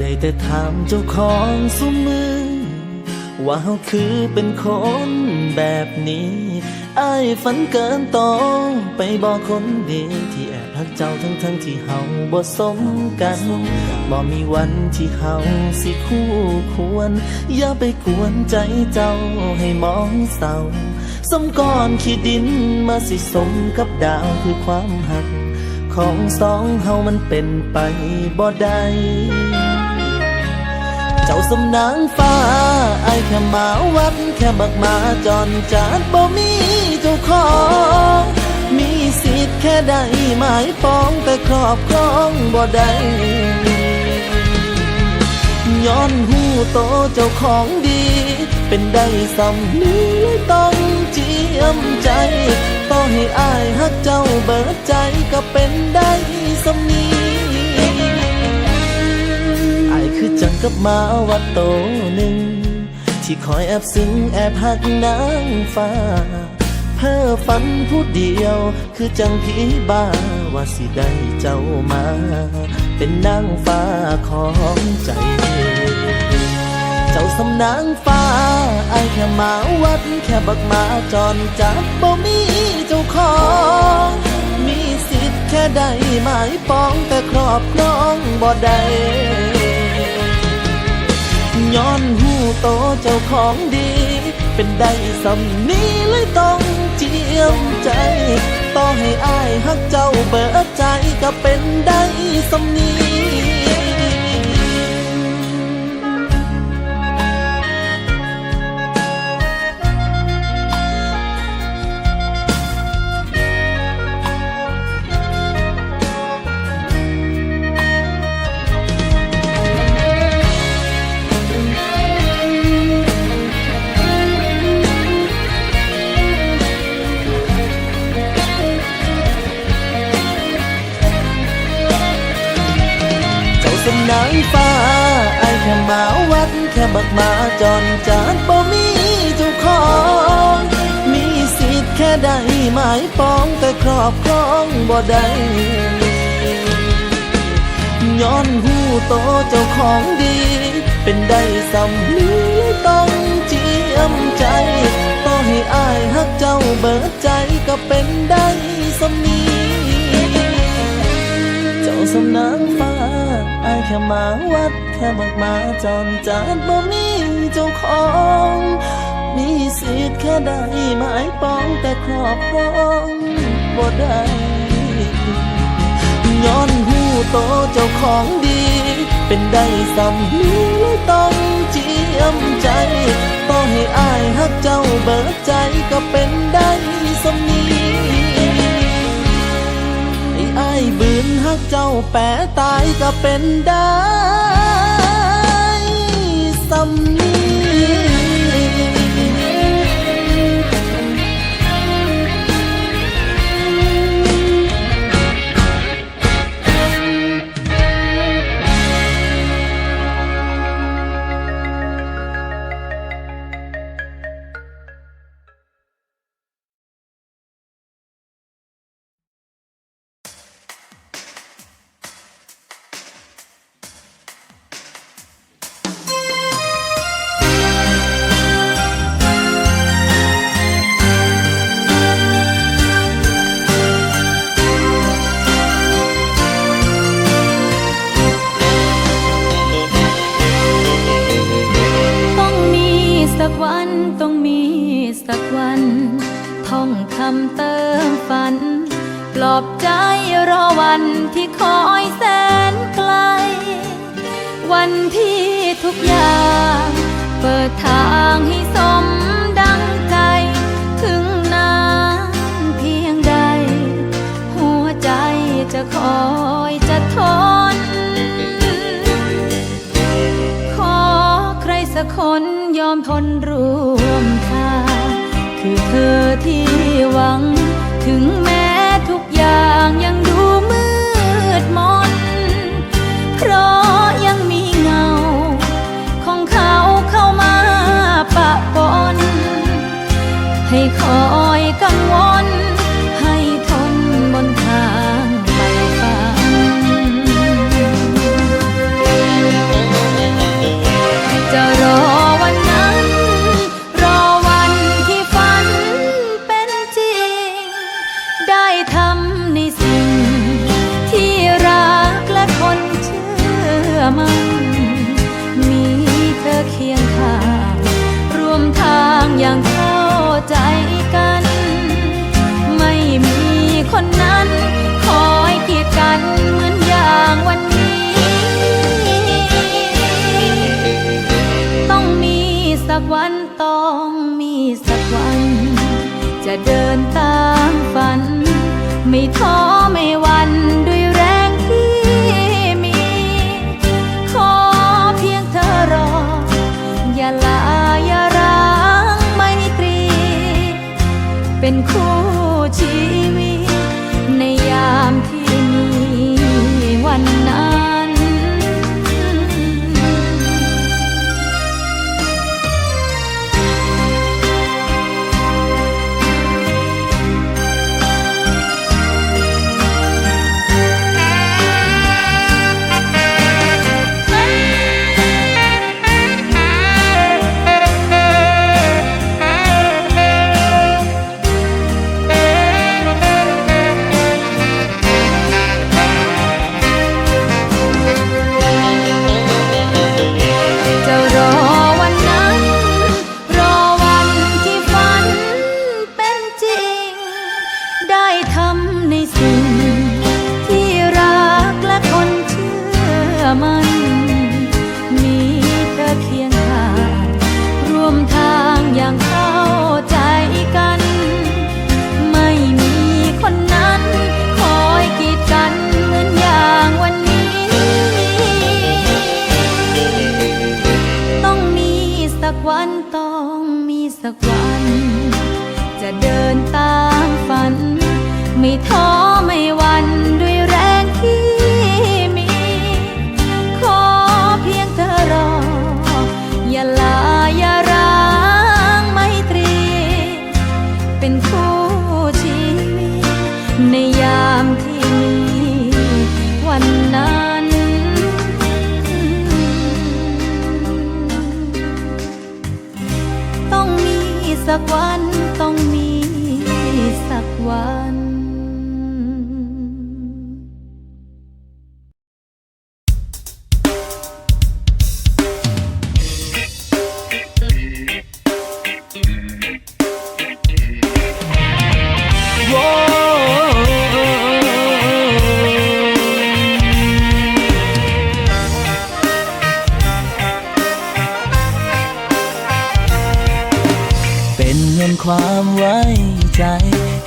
ได้แต่ถามเจ้าของสุมือ ว่าเขาคือเป็นคนแบบนี้อายฝันเกินโตอไปบอกคนดีที่แอบพักเจ้าทั้งทั้งที่เฮาบ่สมกันบ่มีวันที่เฮาสิคู่ควร อย่าไปกวนใจเจ้าให้มองเศร้าสมก้อนขี้ดินมาสิสมกับดาวคือความหัก ของสองเฮามันเป็นไปบ่ได้ เจ้าสำนางฟ้าไอายแค่มาวัดแค่บักมาจอนจานบ่มีเจ้าของ มีสิทธิ์แค่ได้หมายปองแต่ครอบครองบ่ได้ย้อนหูโตเจ้าของดี เป็นได้สำนี้เลยต้องเจียมใจต่อให้อายฮักเจ้าเบิดใจก็เป็นได้สำนี คือจังกับมาวัดโตหนึ่ง ที่คอยแอบซึ้งแอบหักนางฟ้า เพ้อฝันผู้เดียว คือจังผีบ้าว่าสิได้เจ้ามา เป็นนางฟ้าของใจ เจ้าสำนางฟ้าไอแค่มาวัดแค่บักมาจอนจับบ่มีเจ้าของมีสิทธิ์แค่ได้หมายปองแต่ครอบครองบ่ได้ ย้อนหูโตเจ้าของดี เป็นได้สำนี้เลยต้องเจียมใจ ต่อให้อายฮักเจ้าเบิดใจก็เป็นได้สำนี้ บักมาจอนจานบ่มีเจ้าของ มีสิทธิ์แค่ได้หมายปองแต่ครอบครองบ่ได้ย้อนหูโตเจ้าของดี เป็นได้สำนีต้องเจียมใจต่อให้อายฮักเจ้าเบิดใจก็เป็นได้สำนี้ เจ้าสำนางฟ้าอายแค่มาวัดแค่บักมาจอนจานบ่มีเจ้าของ มีสิทธิ์แค่ได้หมายปองแต่ครอบครองบ่ได้ย้อนหูโตเจ้าของดี เป็นได้สำนี้เลยต้องเจียมใจต่อให้อายฮักเจ้าเบิดใจก็เป็นได้สำนี บืนฮักเจ้าแปะตายก็เป็นได้สำนี อบใจรอวันที่ เดินตามฝัน ไม่ท้อไม่หวันด้วย อไม่วันด้วยแรงที่มี ขอเพียงเธอรอ อย่าลาอย่าร้างไม่ตรี เป็นคู่ชีวิตในยามที่มีวันนั้นต้องมีสักวันต้องมี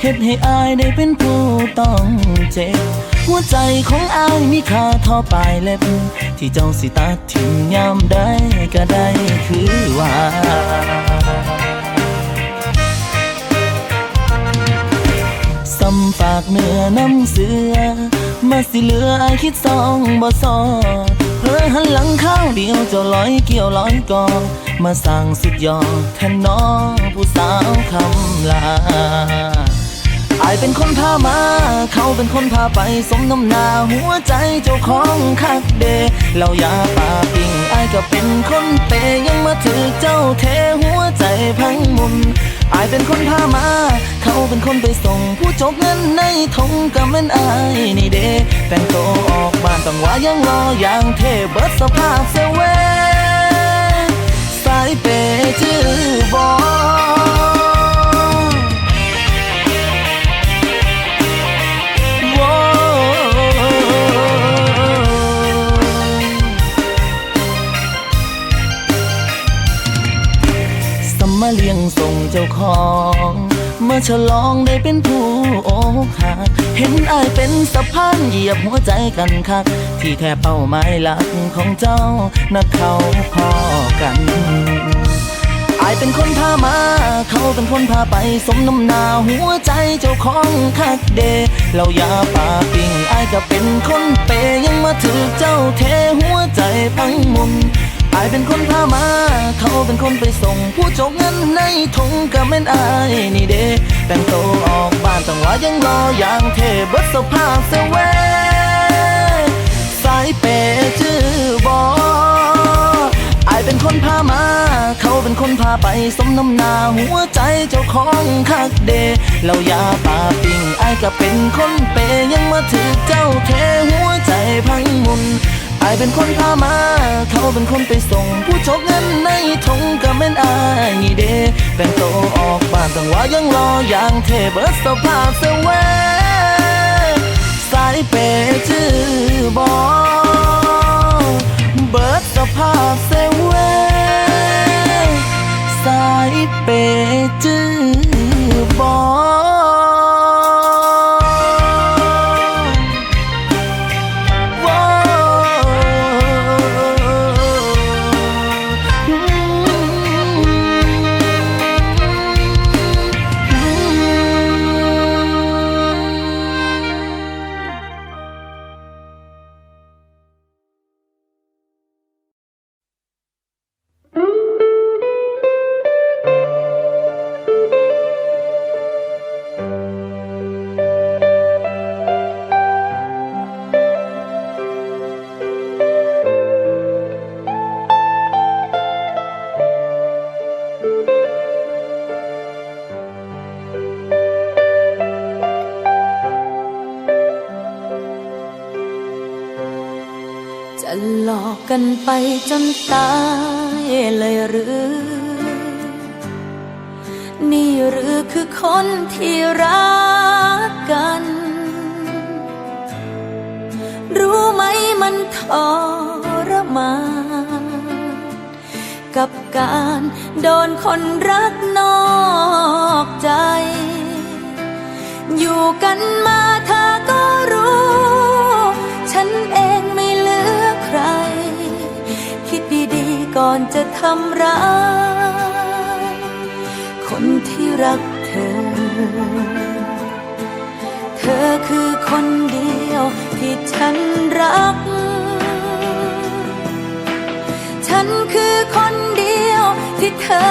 เฮ็ดให้อายได้เป็นผู้ต้องเจ็บ หัวใจของอายมีค่าท่าปลายเล็บ ที่เจ้าสิตัดทิ้งยามได้ก็ได้คือว่าสำฝากเนื้อน้ำเสือ มาสิเหลืออายคิดสองบ่ซอเพื่อหันหลังข้าวเดียวเจะลอยเกี่ยวลอยกองมาสั่งสุดยอดแทนน้องผู้สาวคำ ลาอายเป็นคนพามา เขาเป็นคนพาไปสมน้ำหนาหัวใจเจ้าของคักเดเรายาปาปิงอายก็เป็นคนเปยยังมาถือเจ้าเทหัวใจพังมุนอายเป็นคนพามา เขาเป็นคนไปส่ง ผู้จกเงินในทงก็แม่นอายนี่เดแต่งตัวออกบ้านต้องว่ายังรออย่างเทเบิดสภาพเซเวสายเปย์ชื่อบอ ฉลองได้เป็นผู้โอกหักเห็นอายเป็นสะพานเหยียบหัวใจกันคัก ที่แท้เป้าหมายหลักของเจ้านักเขาพอกันอายเป็นคนพามา เขาเป็นคนพาไปสมน้ำหนาหัวใจเจ้าของคักเด เราอย่าป่าปิงอายก็เป็นคนเปยยังมาถือเจ้าเทหัวใจพังมุน อายเป็นคนพามา เขาเป็นคนไปส่ง ผู้จกเงินในทงก็แม่นอายนี่เดแต่งตัวออกบ้านต้องว่ายังรออย่างเทเบิดสภาพเสเวสายเปชื่อบออายเป็นคนพามา เขาเป็นคนพาไปสมน้ำนาหัวใจเจ้าของคักเดเรายาป่าปิงอายก็เป็นคนเปยยังมาถือเจ้าเทหัวใจพังมุน อายเป็นคนพามา เขาเป็นคนไปส่ง ผู้จกเงินในทงก็แม่นอายนี่เดแต่งตัวออกบ้านต้งว่ายังรออย่างเทเบิดสภาพเสเวสายเปย์ชื่อบอเบิดสภาพเซเวสายเปจื้อ จะหลอกกันไปจนตายเลยหรือ นี่หรือคือคนที่รักกัน รู้ไหมมันทรมานกับการโดนคนรักนอกใจ อยู่กันมาเธอ นจะทำร้ายคนที่รักเธอ เธอคือคนเดียวที่ฉันรัก ฉันคือคนเดียวที่เธอ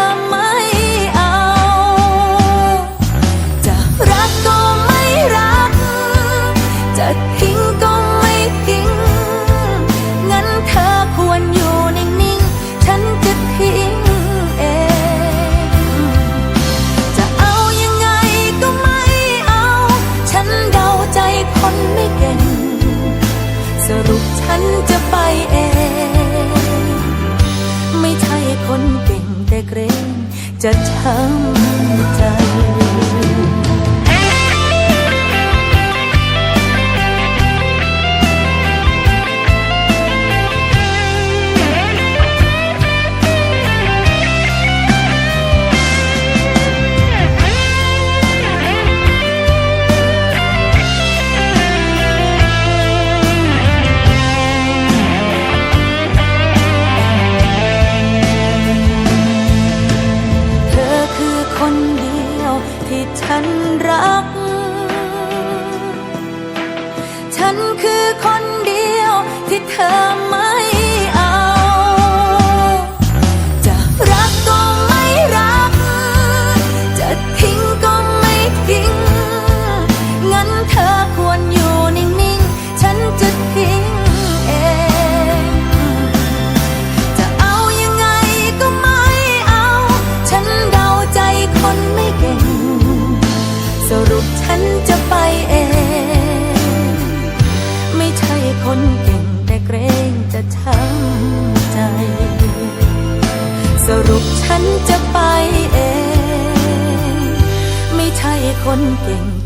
จะทำ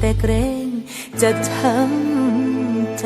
แต่เกรงจะทำใจ